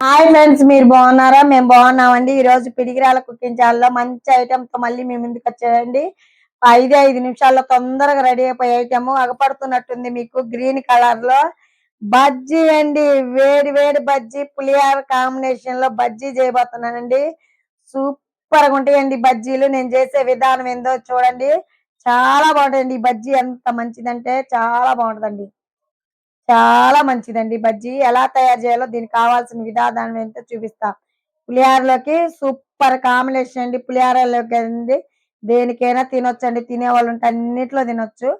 Hi friends మీరు బాగున్నారా? మేము బాగున్నామండి. ఈ రోజు పిడిగిరాల కుకింగ్ ఛానల్లో మంచి ఐటెంతో తో మళ్ళీ మేము ముందుకు వచ్చాయండి. ఐదు ఐదు నిమిషాల్లో తొందరగా రెడీ అయిపోయే ఐటెము అగపడుతున్నట్టుంది మీకు గ్రీన్ కలర్లో. బజ్జీ అండి వేడి వేడి బజ్జీ పులిహార కాంబినేషన్లో బజ్జీ చేయబోతున్నానండి. సూపర్గా ఉంటాయండి బజ్జీలు. నేను చేసే విధానం ఏందో చూడండి. చాలా బాగుంటాయండి ఈ బజ్జీ. ఎంత మంచిదంటే చాలా బాగుంటుందండి. చాలా మంచిదండి. బజ్జీ ఎలా తయారు చేయాలో దీనికి కావాల్సిన విధానం ఏంటో చూపిస్తా. పులిహారలోకి సూపర్ కాంబినేషన్ అండి. పులిహారలోకి అండి. దేనికైనా తినొచ్చండి. తినే వాళ్ళు ఉంటే అన్నిట్లో తినొచ్చు.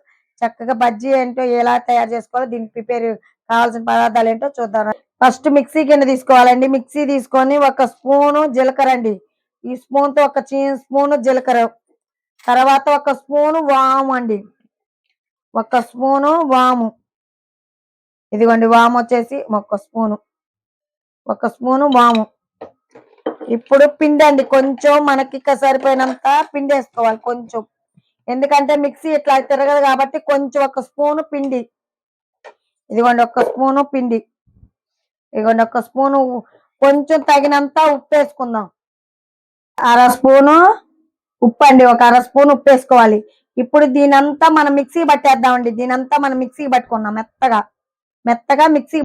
చక్కగా బజ్జీ ఏంటో ఎలా తయారు చేసుకోవాలో దీనికి ప్రిపేర్ కావాల్సిన పదార్థాలు ఏంటో చూద్దాం. ఫస్ట్ మిక్సీ కింద తీసుకోవాలండి. మిక్సీ తీసుకొని ఒక స్పూను జీలకర్ర అండి. ఈ స్పూన్తో ఒక చిన్న స్పూన్ జీలకర్ర. తర్వాత ఒక స్పూను వాము అండి. ఒక స్పూను వాము. ఇదిగోండి వాము వచ్చేసి ఒక స్పూను. ఒక స్పూను వాము. ఇప్పుడు పిండి అండి కొంచెం మనకి సరిపోయినంత పిండి వేసుకోవాలి కొంచెం. ఎందుకంటే మిక్సీ ఇట్లా తిరగదు కాబట్టి కొంచెం ఒక స్పూను పిండి. ఇదిగోండి ఒక స్పూను పిండి. ఇదిగోండి ఒక స్పూను కొంచెం తగినంత ఉప్పు వేసుకుందాం. అర స్పూను ఉప్పు అండి ఒక అర స్పూన్ ఉప్పు వేసుకోవాలి. ఇప్పుడు దీనంతా మనం మిక్సీ పట్టేద్దామండి దీనంతా మనం మిక్సీ పట్టుకున్నాం మెత్తగా. మెత్తగా మిక్సీ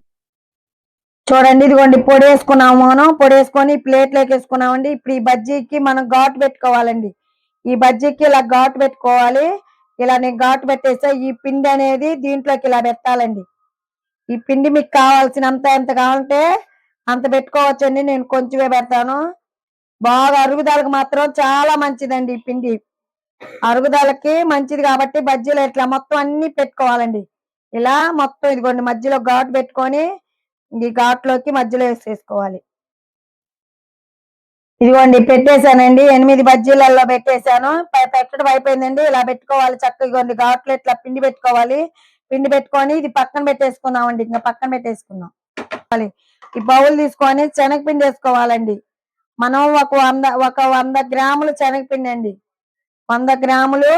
చూడండి ఇదిగోండి పొడి వేసుకున్నాము మనం. పొడి వేసుకొని ప్లేట్లోకి వేసుకున్నామండి. ఇప్పుడు ఈ బజ్జీకి మనం ఘాటు పెట్టుకోవాలండి. ఈ బజ్జీకి ఇలా ఘాటు పెట్టుకోవాలి. ఇలా నేను ఘాటు పెట్టేస్తే ఈ పిండి అనేది దీంట్లోకి ఇలా పెట్టాలండి. ఈ పిండి మీకు కావాల్సినంత ఎంత కావాలంటే అంత పెట్టుకోవచ్చండి. నేను కొంచెమే పెడతాను. బాగా అరుగుదలకు మాత్రం చాలా మంచిదండి ఈ పిండి. అరుగుదలకి మంచిది కాబట్టి బజ్జీలు ఇట్లా మొత్తం అన్ని పెట్టుకోవాలండి. ఇలా మొత్తం ఇదిగోండి మధ్యలో ఘాటు పెట్టుకొని ఈ ఘాట్లోకి మధ్యలో వేసేసుకోవాలి. ఇదిగోండి పెట్టేశానండి. ఎనిమిది బజ్జీలలో పెట్టేశాను. పెట్టడం అయిపోయిందండి. ఇలా పెట్టుకోవాలి చక్కగా. ఇదిగోండి ఘాట్లో ఇట్లా పిండి పెట్టుకోవాలి. పిండి పెట్టుకొని ఇది పక్కన పెట్టేసుకున్నామండి. ఇంకా పక్కన పెట్టేసుకున్నాం. ఈ బౌల్ తీసుకొని శనగపిండి వేసుకోవాలండి. మనం ఒక వంద ఒక వంద గ్రాములు శనగపిండి అండి. వంద గ్రాములు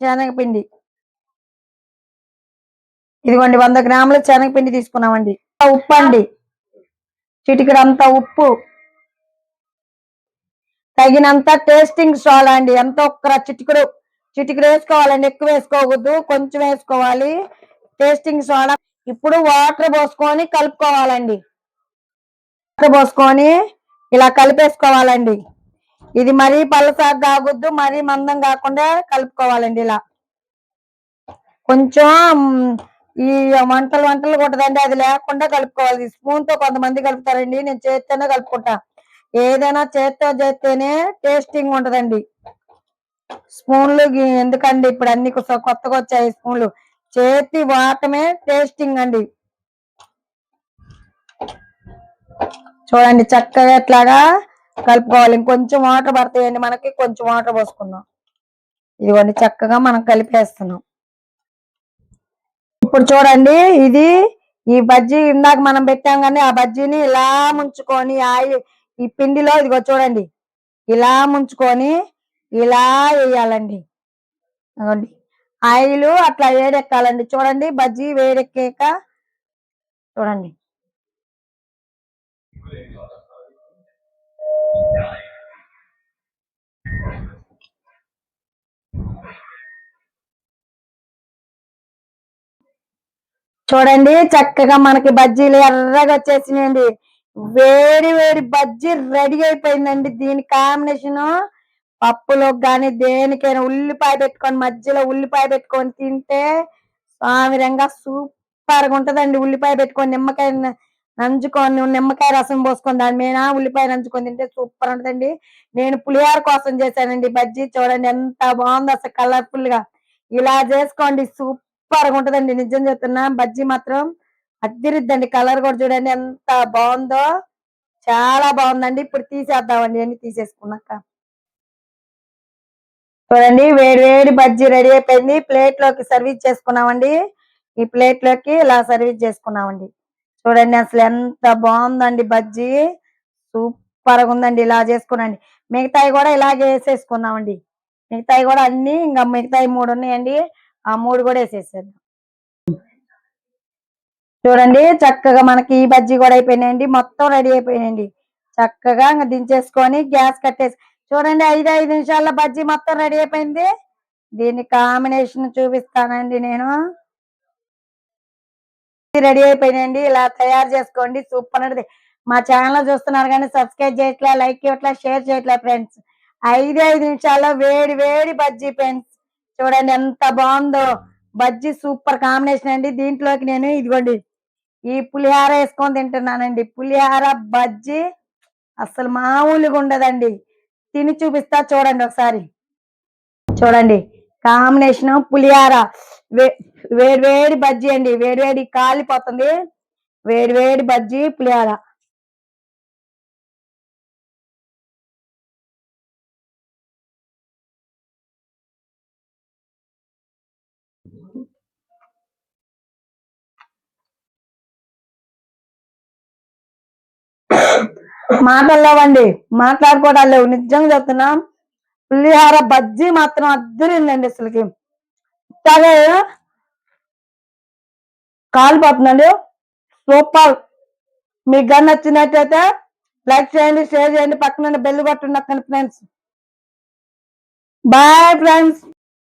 శనగపిండి. ఇదిగోండి వంద గ్రాముల శనగపిండి తీసుకున్నామండి. ఉప్పు అండి చిటికడంత ఉప్పు. తగినంత టేస్టింగ్ సాల్ట్ అండి. ఎంత ఒక్క చిటికడు చిటికడు వేసుకోవాలండి. ఎక్కువ వేసుకోకూడదు కొంచెం వేసుకోవాలి. టేస్టింగ్ సోడా ఇప్పుడు వాటర్ పోసుకొని కలుపుకోవాలండి. వాటర్ పోసుకొని ఇలా కలిపేసుకోవాలండి. ఇది మరీ పలసాగా తాగొద్దు మరీ మందం కాకుండా కలుపుకోవాలండి ఇలా. కొంచెం ఈ వంటలు వంటలు కొట్టదండి. అది లేకుండా కలుపుకోవాలి. స్పూన్తో కొంతమంది కలుపుతారండి. నేను చేత్తోనే కలుపుకుంటా. ఏదైనా చేత్తో చేస్తేనే టేస్టింగ్ ఉంటదండి. స్పూన్లు ఎందుకండి? ఇప్పుడు అన్ని కొత్త- కొత్తగా వచ్చాయి స్పూన్లు. చేతి వాటమే టేస్టింగ్ అండి. చూడండి చక్కగా ఎట్లాగా కలుపుకోవాలి. ఇంకొంచెం వాటర్ పడతాయండి. మనకి కొంచెం వాటర్ పోసుకుందాం. ఇదిగోండి చక్కగా మనం కలిపేస్తున్నాం. ఇప్పుడు చూడండి ఇది ఈ బజ్జీ ఇందాక మనం పెట్టాం కానీ ఆ బజ్జీని ఇలా ముంచుకొని ఆయిల్ ఈ పిండిలో ఇదిగో చూడండి ఇలా ముంచుకొని ఇలా వేయాలండి. అదిగోండి ఆయిల్ అట్లా వేడెక్కాలండి. చూడండి బజ్జీ వేడెక్కాక చూడండి. చూడండి చక్కగా మనకి బజ్జీలు ఎర్రగా వచ్చేసినాయండి. వేడి వేడి బజ్జీ రెడీ అయిపోయిందండి. దీని కాంబినేషన్ పప్పులో కానీ దేనికైనా ఉల్లిపాయ పెట్టుకొని మధ్యలో ఉల్లిపాయ పెట్టుకొని తింటే స్వామిరంగా సూపర్గా ఉంటదండి. ఉల్లిపాయ పెట్టుకొని నిమ్మకాయ నంజుకొని నంచుకొని నిమ్మకాయ రసం పోసుకొని దాని మీద ఉల్లిపాయ నంచుకొని తింటే సూపర్ ఉంటుందండి. నేను పులిహోర కోసం చేశానండి బజ్జీ. చూడండి ఎంత బాగుందో అసలు కలర్ఫుల్గా. ఇలా చేసుకోండి సూపర్ గా ఉంటదండి. నిజం చెప్తున్నా బజ్జీ మాత్రం అద్దిరిద్దండి. కలర్ కూడా చూడండి ఎంత బాగుందో. చాలా బాగుందండి. ఇప్పుడు తీసేద్దామండి. అన్ని తీసేసుకున్నాక. చూడండి వేడి వేడి బజ్జీ రెడీ అయిపోయింది. ప్లేట్లోకి సర్వీస్ చేసుకున్నామండి. ఈ ప్లేట్లోకి ఇలా సర్వీస్ చేసుకున్నామండి. చూడండి అసలు ఎంత బాగుందండి బజ్జీ. సూపర్గా ఉందండి. ఇలా చేసుకున్నాండి. మిగతాయి కూడా ఇలాగే వేసేసుకున్నామండి. మిగతాయి కూడా అన్ని ఇంకా మిగతాయి మూడు ఉన్నాయండి. ఆ మూడు కూడా వేసేసేద్దాం. చూడండి చక్కగా మనకి ఈ బజ్జీ కూడా అయిపోయినాయండి. మొత్తం రెడీ అయిపోయినాయండి. చక్కగా ఇంకా దించేసుకొని గ్యాస్ కట్టేసి చూడండి ఐదు ఐదు నిమిషాల్లో బజ్జీ మొత్తం రెడీ అయిపోయింది. దీని కాంబినేషన్ చూపిస్తానండి నేను. రెడీ అయిపోయినాయండి. ఇలా తయారు చేసుకోండి. సూపర్ అనేది మా ఛానల్ చూస్తున్నారు కానీ సబ్స్క్రైబ్ చేయట్లే లైక్ ఇవ్వట్లే షేర్ చేయట్లే ఫ్రెండ్స్. ఐదు ఐదు నిమిషాల్లో వేడి వేడి బజ్జీ ఫ్రెండ్స్. చూడండి ఎంత బాగుందో. బజ్జీ సూపర్ కాంబినేషన్ అండి. దీంట్లోకి నేను ఇదిగోండి ఈ పులిహార వేసుకొని తింటున్నానండి. పులిహార బజ్జీ అసలు మామూలుగా ఉండదండి. తిని చూపిస్తా చూడండి ఒకసారి. చూడండి కాంబినేషన్ పులిహార. వే- వేడి వేడి బజ్జీ అండి. వేడి వేడి కాలిపోతుంది. వేడి వేడి బజ్జీ పులిహార. మాటల్లేవండి మాట్లాడుకోవడాలు లేవు. నిజంగా చెప్తున్నాం పులిహార బజ్జీ మాత్రం అద్దరిందండి అసలుకి. ఇట్లాగే కాలిపోతుందండి సూపర్. మీకు గన్ నచ్చినట్టయితే లైక్ చేయండి షేర్ చేయండి. పక్కన బెల్ కొట్టండి ఫ్రెండ్స్. Bye friends.